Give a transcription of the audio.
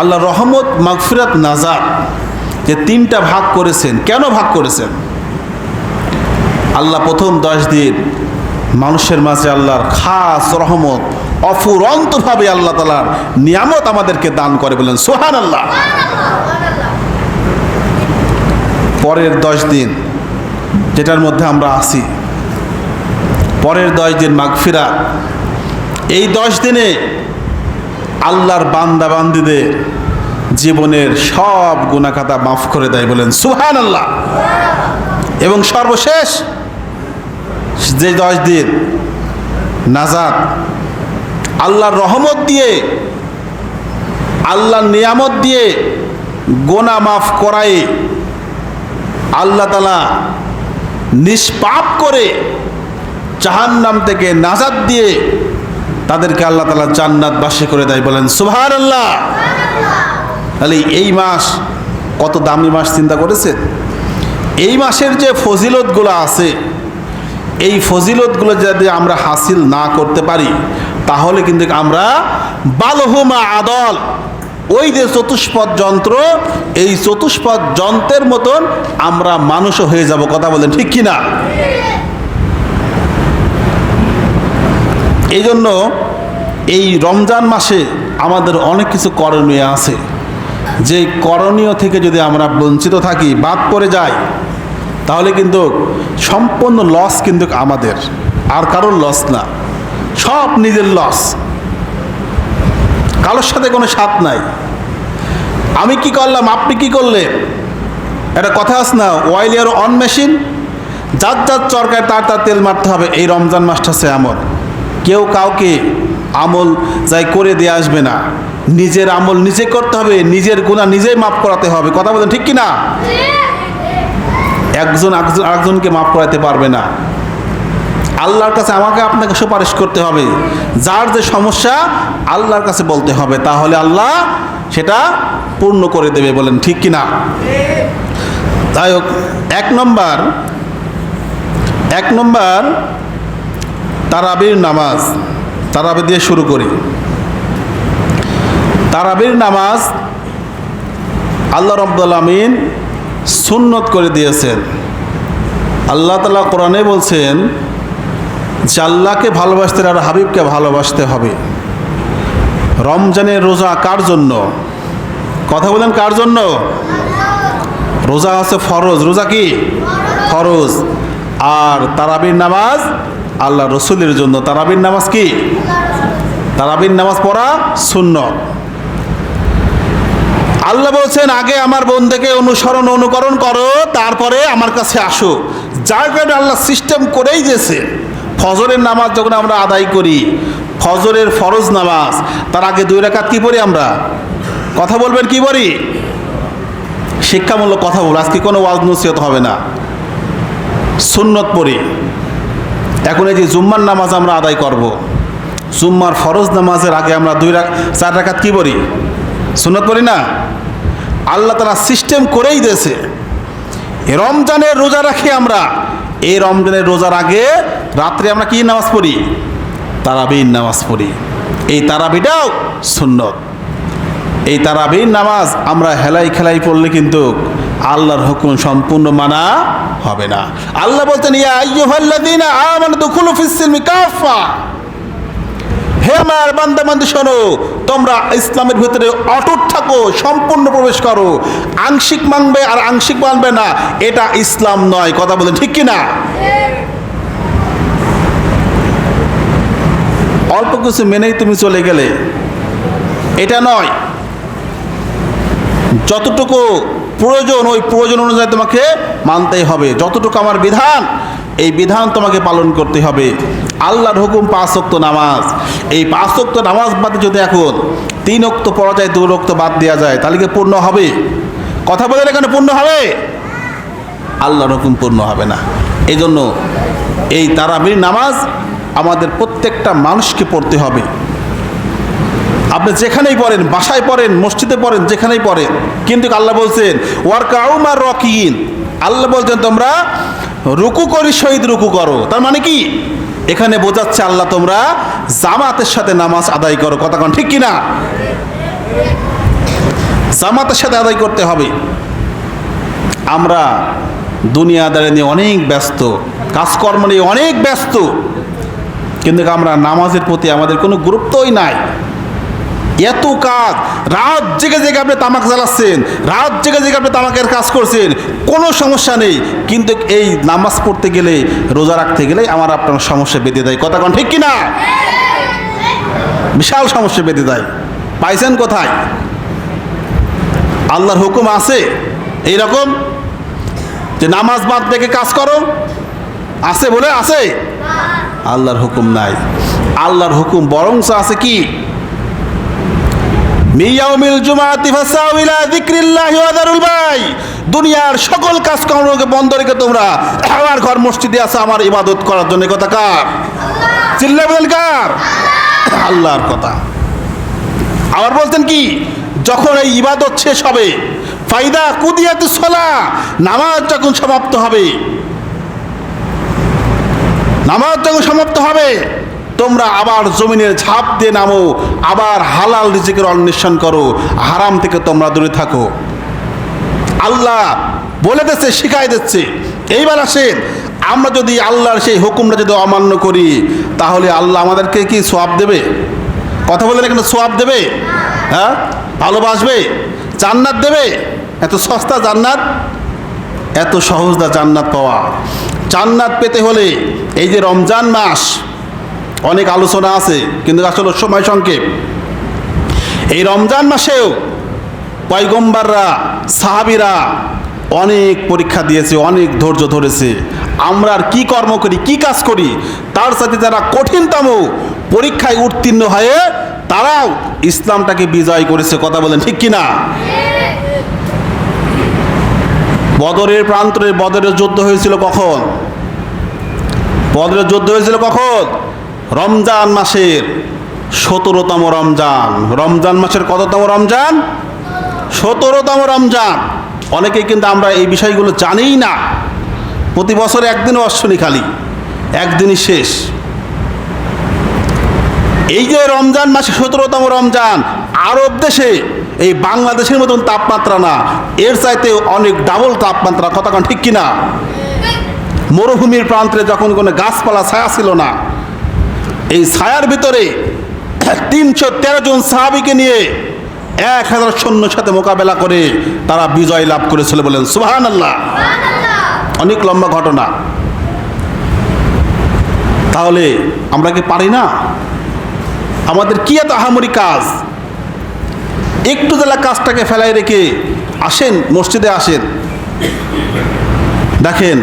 আল্লাহ রহমত, মাগফিরাত, নাজাত যে তিনটা ভাগ করেছেন। কেন ভাগ করেছেন? আল্লাহ প্রথম দশ দিন মানুষের মাঝে আল্লাহর খাস রহমত, অফুরন্তভাবে আল্লাহ তালার নিয়ামত আমাদেরকে দান করে বলেন সোহান আল্লাহ পরের দশ দিন যেটার মধ্যে আমরা আসি পরের দশ দিন মাগফিরা এই দশ দিনে আল্লাহর বান্দা বান্দিদের জীবনের সব গুণাখাতা মাফ করে দেয় বলেন সুহান আল্লাহ এবং সর্বশেষ, যে দশ দিন নাজাদ আল্লাহর রহমত দিয়ে, আল্লাহর নিয়ামত দিয়ে গোনা মাফ করায় আল্লাহ তালা নিষ্পাপ করে জাহান্নাম থেকে নাজাদ দিয়ে তাদেরকে আল্লাহ তালা জান্নাত বাসী করে দেয়, বলেন সুভার আল্লাহ তাহলে এই মাস কত দামি মাস চিন্তা করেছে এই মাসের যে ফজিলতগুলো আছে, এই ফজিলতগুলো যদি আমরা হাসিল না করতে পারি, তাহলে কিন্তু আমরা বালহুমা আদল, ওই যে চতুষ্পদ যন্ত্র, এই চতুষ্পদ যন্ত্রের মতন আমরা মানুষও হয়ে যাব, কথা বলেন, ঠিক কিনা? এই জন্য এই রমজান মাসে আমাদের অনেক কিছু করণীয় আছে। যে করণীয় থেকে যদি আমরা বঞ্চিত থাকি, বাদ পড়ে যাই, তাহলে কিন্তু সম্পূর্ণ লস কিন্তু আমাদের। আর কারোর লস না। সব নিজের লস কারোর সাথে কোনো স্বাদ নাই। আমি কি করলাম? আপনি কি করলেন? একটা কথা আছে না ওয়াইল ইয়ার অন মেশিন যার যার চরকায় তার তার তেল মারতে হবে। এই রমজান মাসটা সে এমন। কেউ কাউকে আমল যাই করে দিয়ে আসবে না। নিজের আমল নিজে করতে হবে, নিজের গুণা নিজেই মাফ করাতে হবে। কথা বলেন, ঠিক কি না একজন একজন আরেকজনকে মাফ করাতে পারবে না। আল্লাহর কাছে আমাকে আপনাকে সুপারিশ করতে হবে। যার যে সমস্যা, আল্লাহর কাছে বলতে হবে। তাহলে আল্লাহ সেটা পূর্ণ করে দেবে বলেন, ঠিক কি না যাই হোক, এক নম্বর এক নম্বর তারাবির নামাজ। তারাবি দিয়ে শুরু করি। তারাবির নামাজ আল্লাহ রব্দুল আমিন সুন্নত করে দিয়েছেন। আল্লাহ তালা কোরআনে বলছেন যে আল্লাহকে ভালোবাসতে আর হাবিবকে ভালোবাসতে হবে। রমজানের রোজা কার জন্য? কথা বলেন কার জন্য? রোজা হচ্ছে ফরজ। রোজা কি? ফরজ। আর তারাবির নামাজ আল্লাহ রসুলের জন্য তারাবির নামাজ কি? তারাবির নামাজ পড়া শূন্য আল্লাহ বলছেন, আগে আমার বন্ধুকে অনুসরণ, অনুকরণ করো, তারপরে আমার কাছে আসো। যার কারণে আল্লাহ সিস্টেম করেই দিয়েছে। ফজরের নামাজ যখন আমরা আদায় করি, ফজরের ফরজ নামাজ, তার আগে দুই রাকাত কি পড়ি আমরা? কথা বলবেন কি পড়ি? শিক্ষামূলক কথা বল আজকে কোনো ওয়াজ নসিহত হবে না। সুন্নত পড়ি। এখন এই যে জুম্মার নামাজ আমরা আদায় করব। জুম্মার ফরজ নামাজের আগে আমরা দুই রাখ চার রাখাত কী পড়ি? সুন্নত পড়ি না? আল্লাহ তারা সিস্টেম করেই দিয়েছে। রমজানের রোজা রাখি আমরা। এই রমজানের রোজার আগে রাত্রে আমরা কি নামাজ পড়ি? তারাবির নামাজ পড়ি। এই তারাবিটাও সুন্নত। এই তারাবির নামাজ আমরা হেলাই খেলাই পড়লে কিন্তু আল্লাহর হুকুম সম্পূর্ণ মানা হবে না। আল্লাহ বলতেন, ইয়া আইয়ুহাল্লাযীনা আমানু দুখুলু হে আমার বান্দা বান্দি, শোনো, তোমরা ইসলামের ভিতরে অটুট থাকো, সম্পূর্ণ প্রবেশ করো। আংশিক মানবে আর আংশিক মানবে না, এটা ইসলাম নয়। কথা বলেন, ঠিক কি না অল্প কিছু মেনেই তুমি চলে গেলে। এটা নয়। যতটুকু প্রয়োজন, ওই প্রয়োজন অনুযায়ী তোমাকে মানতেই হবে। যতটুকু আমার বিধান, এই বিধান তোমাকে পালন করতে হবে। আল্লাহর হুকুম পাঁচ অক্ত নামাজ। এই পাঁচ অক্ত নামাজ বাদে যদি এখন তিন অক্ত পড়া যায়, দু অক্ত বাদ দেওয়া যায়, তাহলে কি পূর্ণ হবে? কথা বলে এখানে, পূর্ণ হবে? আল্লাহর হুকুম পূর্ণ হবে না। এই জন্য এই তারাবির নামাজ আমাদের প্রত্যেকটা মানুষকে পড়তে হবে। আপনি যেখানেই পড়েন, বাসায় পড়েন, মসজিদে পড়েন, যেখানেই পড়েন, কিন্তু আল্লাহ বলছেন ওয়ার কাউমার রকিন আল্লাহ বলছেন, তোমরা রুকু করি, শহীদ রুকু করো। তার মানে কি? এখানে বোঝাচ্ছে আল্লাহ, তোমরা জামাতের সাথে নামাজ আদায় করো। কথা কন, ঠিক কিনা? জামাতের সাথে আদায় করতে হবে। আমরা দুনিয়াদারে নিয়ে অনেক ব্যস্ত, কাজকর্ম নিয়ে অনেক ব্যস্ত, কিন্তু আমরা নামাজের প্রতি আমাদের কোনো গুরুত্বই নাই। এত কাজ। রাত জেগে জেগে আপনি তামাক জ্বালাচ্ছেন, রাত জেগে জেগে আপনি তামাকের কাজ করছেন, কোনো সমস্যা নেই। কিন্তু এই নামাজ পড়তে গেলে, রোজা রাখতে গেলে আমার আপনার সমস্যা বেঁধে দেয়। কথা কোন ঠিক কিনা? বিশাল সমস্যা বেঁধে দেয়। পাইছেন কোথায়? আল্লাহর হুকুম আছে? এই রকম যে নামাজ বাদ দেখে কাজ করো? আছে বলে আছে? আল্লাহর হুকুম নাই। আল্লাহর হুকুম বরংস আছে কি? মিয়াউমিল জুমাতি ফাসাউ ইলা যিকরিল্লাহি ওয়া দারুল বাই। দুনিয়ার সকল কাজকর্মকে বন্ধ রেখে তোমরা আমার ঘর মসজিদে আছে আমার ইবাদত করার জন্য কথা কার? চিল্লা বলেন কার? আল্লাহর কথা। আবার বলতেন কি? যখন এই ইবাদত শেষ হবে, ফাইদা কুদিয়াতে সলা, নামাজ যখন সমাপ্ত হবে, নামাজ যখন সমাপ্ত হবে তোমরা আবার জমিনের ঝাঁপ দিয়ে নামো, আবার হালাল রিজিকের অন্বেষণ করো, হারাম থেকে তোমরা দূরে থাকো। আল্লাহ বলে দিচ্ছে, শিখাই দিচ্ছে। এইবার আসেন, আমরা যদি আল্লাহর সেই হুকুমটা যদি অমান্য করি, তাহলে আল্লাহ আমাদেরকে কি সোয়াব দেবে? কথা বলেন এখানে সোয়াব দেবে? হ্যাঁ? ভালোবাসবে? জান্নাত দেবে? এত সস্তা জান্নাত? এত সহজ না জান্নাত পাওয়া। জান্নাত পেতে হলে এই যে রমজান মাস অনেক আলোচনা আছে, কিন্তু আসলে সময় সংক্ষেপ। এই রমজান মাসেও পয়গম্বাররা, সাহাবিরা অনেক পরীক্ষা দিয়েছে, অনেক ধৈর্য ধরেছে। আমরা আর কি কর্ম করি, কি কাজ করি, তার সাথে যারা কঠিনতম পরীক্ষায় উত্তীর্ণ হয়ে, তারাও ইসলামটাকে বিজয় করেছে, কথা বলেন ঠিক কিনা? বদরের প্রান্তরে বদরের যুদ্ধ হয়েছিল কখন? বদরের যুদ্ধ হয়েছিল কখন? রমজান মাসের সতেরোতম রমজান। রমজান মাসের কততম রমজান? সতেরোতম রমজান। অনেকে কিন্তু আমরা এই বিষয়গুলো জানিই না। প্রতি বছর একদিনও অশ্বনি খালি, একদিনই শেষ। এই যে রমজান মাসে সতেরোতম রমজান, আরব দেশে এই বাংলাদেশের মতন তাপমাত্রা না, এর চাইতে অনেক ডাবল তাপমাত্রা কতক্ষণ ঠিক কিনা? মরুভূমির প্রান্তে যখন কোনো গাছপালা ছায়া ছিল না এই ছায়ার ভিতরে তিনশো তেরো জন সাহাবিকে নিয়ে এক হাজার সৈন্যর সাথে মোকাবেলা করে তারা বিজয় লাভ করেছিল বলেন সুহান আল্লাহ অনেক লম্বা ঘটনা। তাহলে আমরা কি পারি না? আমাদের কি এত আহামরি কাজ? একটু জেলা কাজটাকে ফেলাই রেখে আসেন মসজিদে আসেন। দেখেন